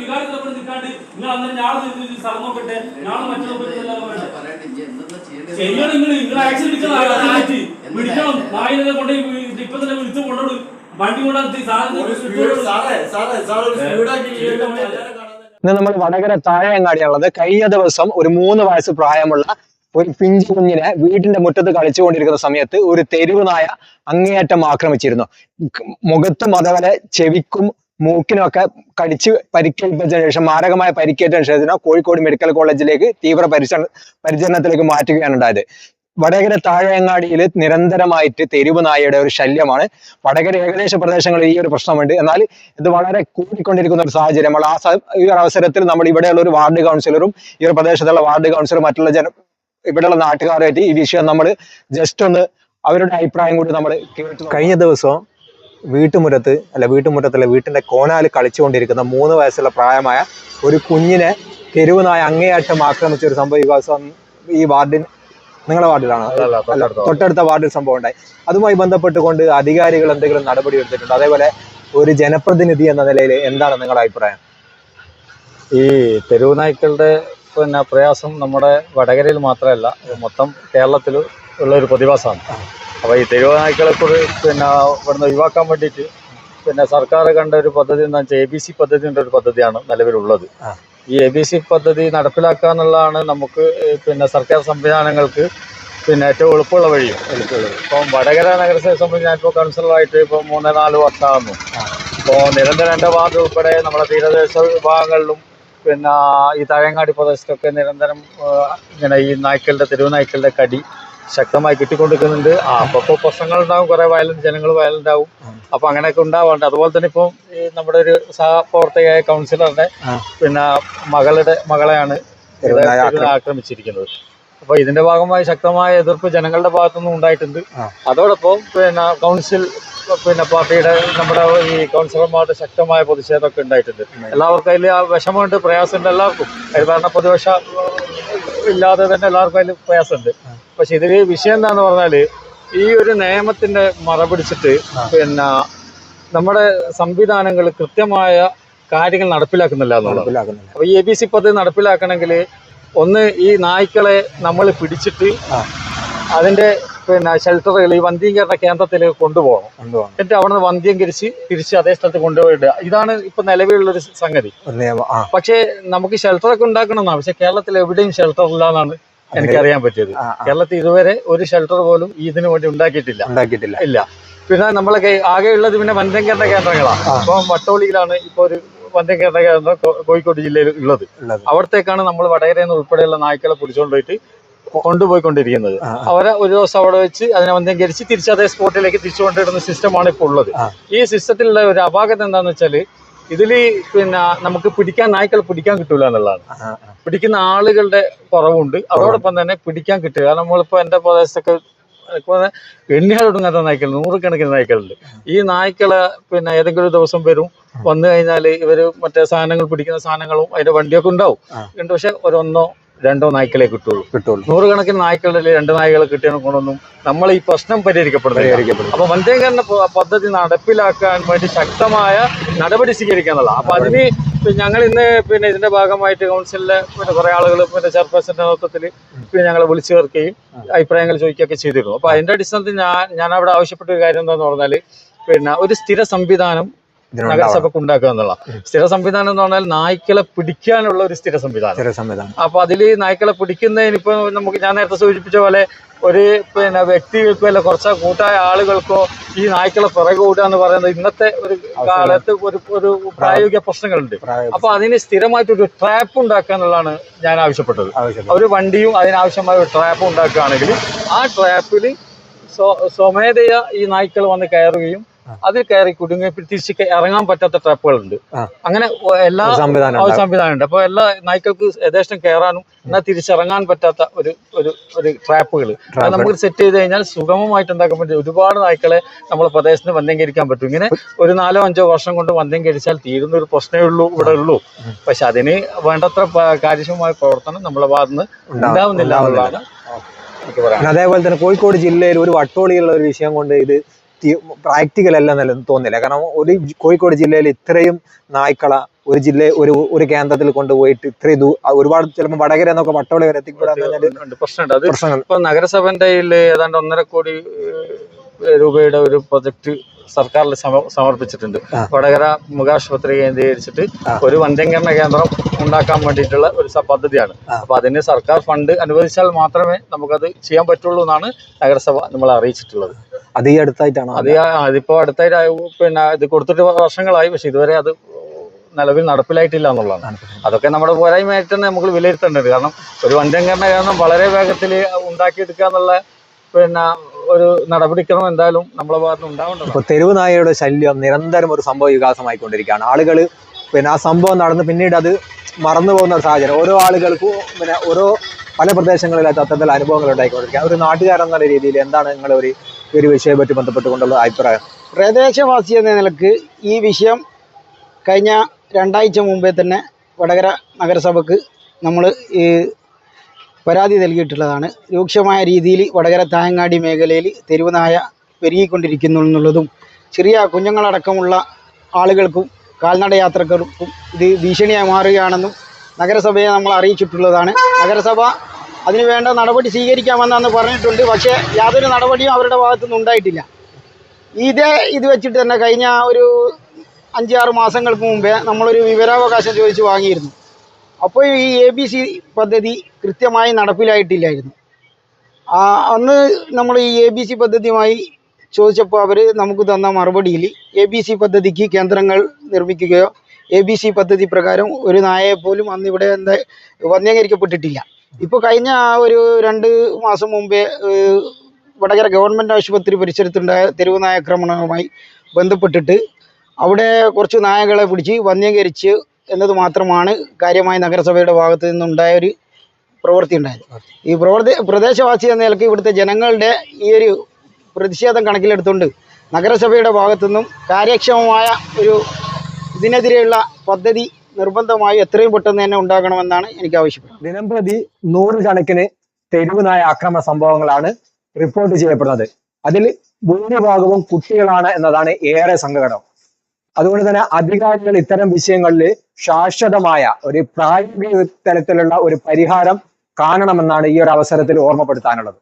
വികാരത്തിലൊക്കെ നിൽക്കാണ്ട് നിങ്ങൾ അന്നേരം ഞാൻ സ്ഥലം നോക്കട്ടെ ഞാൻ മറ്റുള്ള ചെയ്യണം നിങ്ങൾ നിങ്ങൾ ആക്ഷൻ എടുക്കുന്ന പിടിക്കണം. നായിനെ കൊണ്ട് ഇപ്പൊ തന്നെ വിളിച്ചു കൊണ്ടോട്. വണ്ടി കൊണ്ടാ സാറേ സാറേ സാറേ ഒരു സ്പീഡാക്കി ഇന്ന് നമ്മൾ വടകര താഴെയങ്ങാടിയാണുള്ളത്. കഴിഞ്ഞ ദിവസം ഒരു മൂന്ന് വയസ്സ് പ്രായമുള്ള ഒരു പിഞ്ചു കുഞ്ഞിനെ വീട്ടിന്റെ മുറ്റത്ത് കളിച്ചുകൊണ്ടിരിക്കുന്ന സമയത്ത് ഒരു തെരുവ് നായ അങ്ങേയറ്റം ആക്രമിച്ചിരുന്നു. മുഖത്തും അതേപോലെ ചെവിക്കും മൂക്കിനൊക്കെ കടിച്ച് പരിക്കേൽപ്പിച്ചതിനു ശേഷം മാരകമായ പരിക്കേറ്റ ശേഷം കോഴിക്കോട് മെഡിക്കൽ കോളേജിലേക്ക് തീവ്ര പരിചരണ പരിചരണത്തിലേക്ക് മാറ്റുകയാണ് ഉണ്ടായത്. വടകര താഴെയങ്ങാടിയിൽ നിരന്തരമായിട്ട് തെരുവ് നായയുടെ ഒരു ശല്യമാണ്. വടകര ഏകദേശ പ്രദേശങ്ങളിൽ ഈ ഒരു പ്രശ്നമുണ്ട്. എന്നാൽ ഇത് വളരെ കൂടിക്കൊണ്ടിരിക്കുന്ന ഒരു സാഹചര്യം ആ ഈ ഒരു അവസരത്തിൽ നമ്മൾ ഇവിടെയുള്ള ഒരു വാർഡ് കൗൺസിലറും ഈ ഒരു പ്രദേശത്തുള്ള വാർഡ് കൗൺസിലറും മറ്റുള്ള ജന ഇവിടെയുള്ള നാട്ടുകാരുമായിട്ട് ഈ വിഷയം നമ്മൾ ജസ്റ്റ് ഒന്ന് അവരുടെ അഭിപ്രായം കൂടി നമ്മൾ കഴിഞ്ഞ ദിവസം വീട്ടുമുറ്റത്ത് അല്ല വീട്ടുമുറ്റത്തല്ല വീട്ടിന്റെ കോനാൽ കളിച്ചുകൊണ്ടിരിക്കുന്ന മൂന്ന് വയസ്സുള്ള പ്രായമായ ഒരു കുഞ്ഞിനെ തെരുവ് നായ അങ്ങേയറ്റം ആക്രമിച്ച ഒരു സംഭവ വികാസം ഈ വാർഡിൻ നിങ്ങളുടെ വാർഡിലാണ്? തൊട്ടടുത്ത വാർഡിൽ. സംഭവം ഉണ്ടായി അതുമായി ബന്ധപ്പെട്ടുകൊണ്ട് അധികാരികൾ എന്തെങ്കിലും നടപടി എടുത്തിട്ടുണ്ട്? അതേപോലെ ഒരു ജനപ്രതിനിധി എന്ന നിലയിൽ എന്താണ് നിങ്ങളുടെ അഭിപ്രായം? ഈ തെരുവ് നായ്ക്കളുടെ പിന്നെ പ്രയാസം നമ്മുടെ വടകരയിൽ മാത്രമല്ല മൊത്തം കേരളത്തിൽ ഉള്ള ഒരു പ്രതിഭാസമാണ്. അപ്പോൾ ഈ തെരുവ് നായ്ക്കളെ പിന്നെ ഇവിടുന്ന് ഒഴിവാക്കാൻ വേണ്ടിയിട്ട് പിന്നെ സർക്കാർ കണ്ട ഒരു പദ്ധതി എന്താ വെച്ചാൽ എ ബി സി പദ്ധതിന്റെ ഒരു പദ്ധതിയാണ് നിലവിലുള്ളത്. ഈ എ ബി സി പദ്ധതി നടപ്പിലാക്കുക എന്നുള്ളതാണ് നമുക്ക് പിന്നെ സർക്കാർ സംവിധാനങ്ങൾക്ക് പിന്നെ ഏറ്റവും എളുപ്പമുള്ള വഴിയും എളുപ്പമുള്ളത്. ഇപ്പം വടകര നഗരസഭയെ സംബന്ധിച്ച് ഞാനിപ്പോൾ കൗൺസിലറായിട്ട് ഇപ്പോൾ മൂന്ന് നാല് വർഷമാകുന്നു. ഇപ്പോൾ നിരന്തരം എന്റെ വാർഡ് ഉൾപ്പെടെ നമ്മുടെ തീരദേശ വിഭാഗങ്ങളിലും പിന്നെ ഈ തഴയങ്ങാടി പ്രദേശത്തൊക്കെ നിരന്തരം ഇങ്ങനെ ഈ നായ്ക്കളുടെ തെരുവ് നായ്ക്കളുടെ കടി ശക്തമായി കിട്ടിക്കൊണ്ടിരിക്കുന്നുണ്ട്. ആ അപ്പൊ പ്രശ്നങ്ങൾ ഉണ്ടാവും. കുറെ വയലന്റ് ജനങ്ങൾ വയലന്റ് ആവും. അപ്പൊ അങ്ങനെയൊക്കെ ഉണ്ടാവാറുണ്ട് അതുപോലെ തന്നെ ഇപ്പം നമ്മുടെ ഒരു സഹപ്രവർത്തകയായ കൗൺസിലറുടെ പിന്നെ മകളുടെ മകളെയാണ് ആക്രമിച്ചിരിക്കുന്നത്. അപ്പൊ ഇതിന്റെ ഭാഗമായി ശക്തമായ എതിർപ്പ് ജനങ്ങളുടെ ഭാഗത്തുനിന്നും ഉണ്ടായിട്ടുണ്ട്. അതോടൊപ്പം പിന്നെ കൗൺസിൽ പിന്നെ പാർട്ടിയുടെ നമ്മുടെ ഈ കൗൺസിലർമാരുടെ ശക്തമായ പ്രതിഷേധമൊക്കെ ഉണ്ടായിട്ടുണ്ട്. എല്ലാവർക്കും അതിൽ ആ വിഷമമുണ്ട് പ്രയാസമുണ്ട് എല്ലാവർക്കും. പറഞ്ഞ പ്രതിപക്ഷ ഇല്ലാതെ തന്നെ എല്ലാവർക്കും അതിൽ പ്രയാസമുണ്ട്. പക്ഷെ ഇതിൽ വിഷയം എന്താന്ന് പറഞ്ഞാൽ ഈ ഒരു നിയമത്തിന്റെ മറ പിടിച്ചിട്ട് പിന്നെ നമ്മുടെ സംവിധാനങ്ങൾ കൃത്യമായ കാര്യങ്ങൾ നടപ്പിലാക്കുന്നില്ല എന്നുള്ളത്. അപ്പൊ ഈ എ ബി സി പദ്ധതി നടപ്പിലാക്കണമെങ്കിൽ ഒന്ന് ഈ നായ്ക്കളെ നമ്മൾ പിടിച്ചിട്ട് അതിന്റെ പിന്നെ ഷെൽട്ടറുകൾ ഈ വന്ധ്യീകരണ കേന്ദ്രത്തിലേക്ക് കൊണ്ടുപോകണം. എന്നിട്ട് അവിടെ നിന്ന് വന്ധ്യീകരിച്ച് തിരിച്ച് അതേ സ്ഥലത്ത് കൊണ്ടുപോയിടുക. ഇതാണ് ഇപ്പൊ നിലവിലുള്ള ഒരു സംഗതി പക്ഷേ നമുക്ക് ഷെൽട്ടറൊക്കെ ഉണ്ടാക്കണമെന്നാണ്. പക്ഷെ കേരളത്തിൽ എവിടെയും ഷെൽട്ടർ ഇല്ല എന്നാണ് എനിക്കറിയാൻ പറ്റിയത്. കേരളത്തിൽ ഇതുവരെ ഒരു ഷെൽട്ടർ പോലും ഇതിനു വേണ്ടി ഉണ്ടാക്കിയിട്ടില്ല. ഉണ്ടാക്കിയിട്ടില്ല. ഇല്ല. പിന്നെ നമ്മളെ ആകെ ഉള്ളത് പിന്നെ വന്ധ്യംകരണ കേന്ദ്രങ്ങളാണ് ആ. ഇപ്പൊ വട്ടോളിയിലാണ് ഇപ്പൊ ഒരു വന്ധ്യംകരണ കേന്ദ്രം കോഴിക്കോട് ജില്ലയിൽ ഉള്ളത്. അവിടത്തേക്കാണ് നമ്മൾ വടകരയിൽ ഉൾപ്പെടെയുള്ള നായ്ക്കളെ പിടിച്ചുകൊണ്ടുപോയിട്ട് കൊണ്ടുപോയിക്കൊണ്ടിരിക്കുന്നത്. അവരെ ഒരു ദിവസം അവിടെ വെച്ച് അതിനെ വന്ധ്യംകരിച്ച് തിരിച്ച് അതേ സ്പോട്ടിലേക്ക് തിരിച്ചു കൊണ്ടിടുന്ന സിസ്റ്റമാണ് ഇപ്പോൾ ഉള്ളത്. ഈ സിസ്റ്റത്തിലുള്ള ഒരു അപാകത എന്താണെന്ന് വെച്ചാൽ ഇതിൽ പിന്നെ നമുക്ക് പിടിക്കാൻ നായ്ക്കൾ പിടിക്കാൻ കിട്ടൂല എന്നുള്ളതാണ്. പിടിക്കുന്ന ആളുകളുടെ കുറവുണ്ട്. അതോടൊപ്പം തന്നെ പിടിക്കാൻ കിട്ടുക കാരണം നമ്മളിപ്പോൾ എന്റെ പ്രദേശത്തൊക്കെ എണ്ണിയാലൊടുങ്ങാത്ത നായ്ക്കൾ നൂറുകണക്കിന് നായ്ക്കളുണ്ട്. ഈ നായ്ക്കൾ പിന്നെ ഏതെങ്കിലും ഒരു ദിവസം വരും വന്നു കഴിഞ്ഞാൽ ഇവർ മറ്റേ സാധനങ്ങൾ പിടിക്കുന്ന സാധനങ്ങളും അതിന്റെ വണ്ടിയൊക്കെ ഉണ്ടാവും. പക്ഷെ ഒരൊന്നോ രണ്ടോ നായ്ക്കളെ കിട്ടുള്ളൂ. കിട്ടുള്ളൂ. നൂറുകണക്കിന് നായ്ക്കളുടെ രണ്ട് നായ്ക്കളെ കിട്ടിയതിനെ കൊണ്ടൊന്നും നമ്മൾ ഈ പ്രശ്നം പരിഹരിക്കപ്പെടുന്നു പരിഹരിക്കപ്പെടും അപ്പൊ വന്ധ്യകരണ പദ്ധതി നടപ്പിലാക്കാൻ വേണ്ടി ശക്തമായ നടപടി സ്വീകരിക്കാന്നുള്ള അപ്പൊ അതിന് ഞങ്ങൾ ഇന്ന് പിന്നെ ഇതിന്റെ ഭാഗമായിട്ട് കൗൺസിലിലെ പിന്നെ കുറെ ആളുകൾ പിന്നെ ചെയർപേഴ്സന്റെ നേതൃത്വത്തിൽ പിന്നെ ഞങ്ങൾ വിളിച്ചു ചേർക്കുകയും അഭിപ്രായങ്ങൾ ചോദിക്കുകയൊക്കെ ചെയ്തിരുന്നു. അപ്പൊ അതിന്റെ അടിസ്ഥാനത്തിൽ ഞാൻ ഞാൻ അവിടെ ആവശ്യപ്പെട്ട ഒരു കാര്യം എന്താന്ന് പറഞ്ഞാൽ പിന്നെ ഒരു സ്ഥിര സംവിധാനം നഗരസഭക്ക് ഉണ്ടാക്കുക എന്നുള്ള. സ്ഥിര സംവിധാനം എന്ന് പറഞ്ഞാൽ നായ്ക്കളെ പിടിക്കാനുള്ള ഒരു സ്ഥിര സംവിധാനം സ്ഥിര സംവിധാനം അപ്പൊ അതിൽ നായ്ക്കളെ പിടിക്കുന്നതിന് ഇപ്പൊ നമുക്ക് ഞാൻ നേരത്തെ സൂചിപ്പിച്ച പോലെ ഒരു പിന്നെ വ്യക്തികൾക്കോ അല്ല കുറച്ച് കൂട്ടായ ആളുകൾക്കോ ഈ നായ്ക്കളെ പിറകെ ഓടുക എന്ന് പറയുന്നത് ഇന്നത്തെ ഒരു കാലത്ത് ഒരു ഒരു പ്രായോഗിക പ്രശ്നങ്ങളുണ്ട്. അപ്പൊ അതിന് സ്ഥിരമായിട്ട് ഒരു ട്രാപ്പ് ഉണ്ടാക്കുക എന്നുള്ളതാണ് ഞാൻ ആവശ്യപ്പെട്ടത്. ആവശ്യപ്പെടും ഒരു വണ്ടിയും അതിനാവശ്യമായ ഒരു ട്രാപ്പ് ഉണ്ടാക്കുകയാണെങ്കിൽ ആ ട്രാപ്പിൽ സ്വമേധയ ഈ നായ്ക്കൾ വന്ന് കയറുകയും അതിൽ കയറി കുടുങ്ങി തിരിച്ച് ഇറങ്ങാൻ പറ്റാത്ത ട്രാപ്പുകളുണ്ട്. അങ്ങനെ എല്ലാ സംവിധാനം ഉണ്ട് അപ്പൊ എല്ലാ നായ്ക്കൾക്ക് യഥേഷ്ടം കയറാനും എന്നാൽ തിരിച്ചിറങ്ങാൻ പറ്റാത്ത ഒരു ഒരു ഒരു ട്രാപ്പുകൾ. അത് നമുക്ക് സെറ്റ് ചെയ്ത് കഴിഞ്ഞാൽ സുഗമമായിട്ട് എന്താക്കാൻ പറ്റും. ഒരുപാട് നായ്ക്കളെ നമ്മളെ പ്രദേശത്ത് വന്ധ്യംകരിക്കാൻ പറ്റും. ഇങ്ങനെ ഒരു നാലോ അഞ്ചോ വർഷം കൊണ്ട് വന്ധ്യംകരിച്ചാൽ തീരുന്ന ഒരു പ്രശ്നമേ ഉള്ളൂ ഇവിടെ ഉള്ളൂ. പക്ഷെ അതിന് വേണ്ടത്ര കാര്യക്ഷമമായ പ്രവർത്തനം നമ്മളെ ഭാഗത്തുനിന്ന് ഉണ്ടാവുന്നില്ല എന്നുള്ളതാണ് അതേപോലെ തന്നെ കോഴിക്കോട് ജില്ലയിൽ ഒരു വട്ടോളിയുള്ള ഒരു വിഷയം കൊണ്ട് ഇത് പ്രാക്ടിക്കൽ അല്ല എന്നല്ല തോന്നില്ല. കാരണം ഒരു കോഴിക്കോട് ജില്ലയിൽ ഇത്രയും നായ്ക്കള ഒരു ജില്ല ഒരു ഒരു കേന്ദ്രത്തിൽ കൊണ്ടുപോയിട്ട് ഇത്രയും ദൂ ഒരുപാട് ചിലപ്പോൾ വടകര എന്നൊക്കെ വട്ടവള വരെ പ്രശ്നമുണ്ട്. അത് ഇപ്പൊ നഗരസഭന്റെ ഏതാണ്ട് ഒന്നര കോടി രൂപയുടെ ഒരു പ്രൊജക്ട് സർക്കാരിൽ സമർപ്പിച്ചിട്ടുണ്ട്. വടകര മുഖാശുപത്രി കേന്ദ്രീകരിച്ചിട്ട് ഒരു വന്ധ്യംകരണ കേന്ദ്രം ഉണ്ടാക്കാൻ വേണ്ടിയിട്ടുള്ള ഒരു പദ്ധതിയാണ്. അപ്പൊ അതിന് സർക്കാർ ഫണ്ട് അനുവദിച്ചാൽ മാത്രമേ നമുക്കത് ചെയ്യാൻ പറ്റുള്ളൂ എന്നാണ് നഗരസഭ നമ്മളെ അറിയിച്ചിട്ടുള്ളത്. അത് ഈ അടുത്തായിട്ടാണോ അത് അതിപ്പോ അടുത്തായിട്ട് പിന്നെ ഇത് കൊടുത്തിട്ട് വർഷങ്ങളായി. പക്ഷെ ഇതുവരെ അത് നിലവിൽ നടപ്പിലായിട്ടില്ല എന്നുള്ളതാണ്. അതൊക്കെ നമ്മുടെ പോരായ്മയായിട്ട് തന്നെ നമുക്ക് വിലയിരുത്തേണ്ടത് കാരണം ഒരു വഞ്ചംഘടന കാരണം വളരെ വേഗത്തിൽ ഉണ്ടാക്കിയെടുക്കുക എന്നുള്ള പിന്നെ ഒരു നടപടിക്രമം എന്തായാലും നമ്മളെ ഭാഗത്ത് ഉണ്ടാവേണ്ടതാണ്. ഇപ്പൊ തെരുവ് നായയുടെ ശല്യം നിരന്തരം ഒരു സംഭവ വികാസമായിക്കൊണ്ടിരിക്കുകയാണ്. ആളുകൾ പിന്നെ ആ സംഭവം നടന്ന് പിന്നീട് അത് മറന്നു പോകുന്ന ഒരു സാഹചര്യം. ഓരോ ആളുകൾക്കും പിന്നെ ഓരോ പല പ്രദേശങ്ങളിലായിട്ട് അത്തരത്തിൽ അനുഭവങ്ങൾ ഉണ്ടായിക്കൊണ്ടിരിക്കുക ഒരു നാട്ടുകാരെന്നുള്ള രീതിയിൽ എന്താണ് നിങ്ങളൊരു ഒരു ഒരു വിഷയവുമായിട്ട് ബന്ധപ്പെട്ടുകൊണ്ടുള്ള അഭിപ്രായം. പ്രദേശവാസി എന്ന നിലയ്ക്ക് ഈ വിഷയം കഴിഞ്ഞ രണ്ടാഴ്ച മുമ്പേ തന്നെ വടകര നഗരസഭക്ക് നമ്മൾ ഈ പരാതി നൽകിയിട്ടുള്ളതാണ്. രൂക്ഷമായ രീതിയിൽ വടകര തായങ്ങാടി മേഖലയിൽ തെരുവുനായ പെരുകിക്കൊണ്ടിരിക്കുന്നു എന്നുള്ളതും ചെറിയ കുഞ്ഞുങ്ങളടക്കമുള്ള ആളുകൾക്കും കാൽനട യാത്രക്കാർക്കും ഇത് ഭീഷണിയായി മാറുകയാണെന്നും നഗരസഭയെ നമ്മൾ അറിയിച്ചിട്ടുള്ളതാണ്. നഗരസഭ അതിന് വേണ്ട നടപടി സ്വീകരിക്കാമെന്നാണ് പറഞ്ഞിട്ടുണ്ട്. പക്ഷേ യാതൊരു നടപടിയും അവരുടെ ഭാഗത്തുനിന്ന് ഉണ്ടായിട്ടില്ല. ഇതേ ഇത് വെച്ചിട്ട് തന്നെ കഴിഞ്ഞ ഒരു അഞ്ചാറ് മാസങ്ങൾക്ക് മുമ്പേ നമ്മളൊരു വിവരാവകാശം ചോദിച്ച് വാങ്ങിയിരുന്നു. അപ്പോൾ ഈ എ ബി സി പദ്ധതി കൃത്യമായി നടപ്പിലായിട്ടില്ലായിരുന്നു. അന്ന് നമ്മൾ ഈ എ ബി സി പദ്ധതിയുമായി ചോദിച്ചപ്പോൾ അവർ നമുക്ക് തന്ന മറുപടിയിൽ എ ബി സി പദ്ധതിക്ക് കേന്ദ്രങ്ങൾ നിർമ്മിക്കുകയോ എ ബി സി പദ്ധതി പ്രകാരം ഒരു നായയെ പോലും അന്ന് ഇവിടെ എന്താ വന്ധ്യീകരിക്കപ്പെട്ടിട്ടില്ല ഇപ്പോൾ കഴിഞ്ഞ ആ ഒരു രണ്ട് മാസം മുമ്പേ വടകര ഗവൺമെന്റ് ആശുപത്രി പരിസരത്തുണ്ടായ തെരുവ് നായാക്രമണവുമായി ബന്ധപ്പെട്ടിട്ട് അവിടെ കുറച്ച് നായകളെ പിടിച്ച് വന്യീകരിച്ച് എന്നത് മാത്രമാണ് കാര്യമായി നഗരസഭയുടെ ഭാഗത്ത് നിന്നുണ്ടായ ഒരു പ്രവൃത്തി ഉണ്ടായത്. ഈ പ്രവൃത്തി പ്രദേശവാസി എന്ന നിലയ്ക്ക് ഇവിടുത്തെ ജനങ്ങളുടെ ഈ ഒരു പ്രതിഷേധം കണക്കിലെടുത്തുകൊണ്ട് നഗരസഭയുടെ ഭാഗത്തു നിന്നും കാര്യക്ഷമമായ ഒരു ഇതിനെതിരെയുള്ള പദ്ധതി നിർബന്ധമായി എത്രയും പെട്ടെന്ന് തന്നെ ഉണ്ടാകണമെന്നാണ് എനിക്ക് ആവശ്യപ്പെടുന്നത്. ദിനംപ്രതി നൂറുകണക്കിന് തെരുവ് നായ ആക്രമണ സംഭവങ്ങളാണ് റിപ്പോർട്ട് ചെയ്യപ്പെടുന്നത്. അതിൽ ഭൂരിഭാഗവും കുട്ടികളാണ് എന്നതാണ് ഏറെ സങ്കടം. അതുകൊണ്ട് തന്നെ അധികാരികൾ ഇത്തരം വിഷയങ്ങളിൽ ശാശ്വതമായ ഒരു പ്രായോഗിക തലത്തിലുള്ള ഒരു പരിഹാരം കാണണമെന്നാണ് ഈ ഒരു അവസരത്തിൽ ഓർമ്മപ്പെടുത്താനുള്ളത്.